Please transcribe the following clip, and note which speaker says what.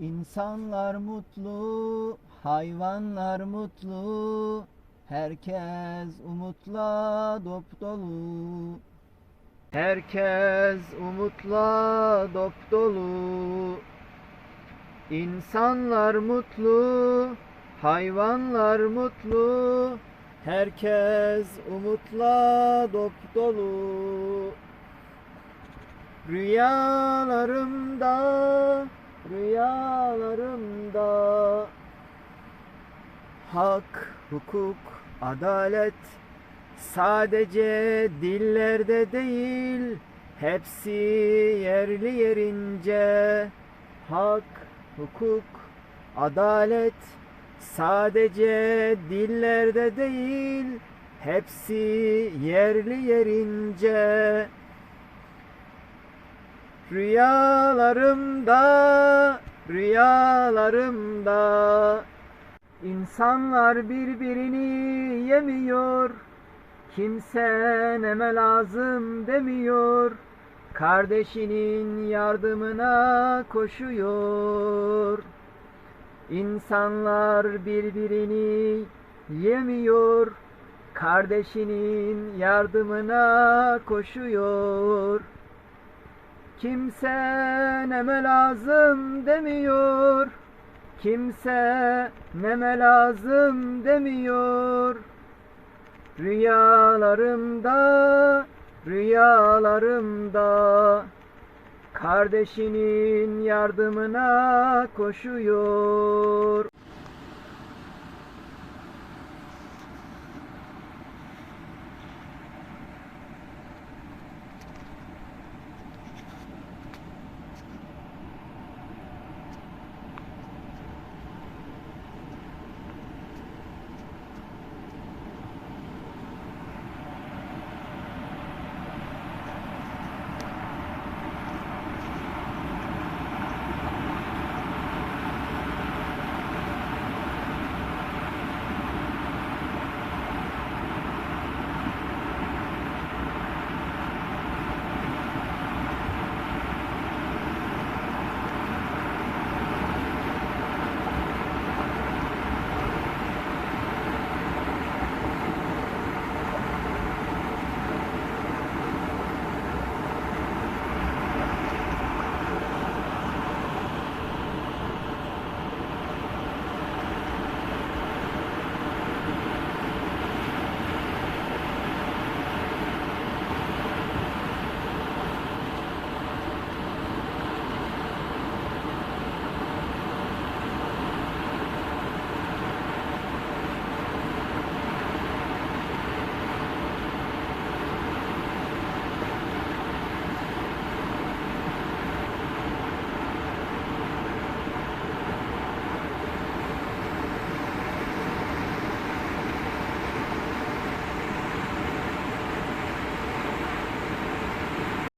Speaker 1: İnsanlar mutlu, hayvanlar mutlu, herkes umutla dop dolu. Herkes umutla dop dolu. İnsanlar mutlu, hayvanlar mutlu, herkes umutla dop dolu. Rüyalarımda, rüyalarımda Hak, hukuk, adalet sadece dillerde değil hepsi yerli yerince Hak, hukuk, adalet sadece dillerde değil hepsi yerli yerince Rüyalarımda, rüyalarımda İnsanlar birbirini yemiyor. Kimse neme lazım demiyor. Kardeşinin yardımına koşuyor. İnsanlar birbirini yemiyor. Kardeşinin yardımına koşuyor Kimse neme lazım demiyor. Kimse neme lazım demiyor. Rüyalarımda, rüyalarımda Kardeşinin yardımına koşuyor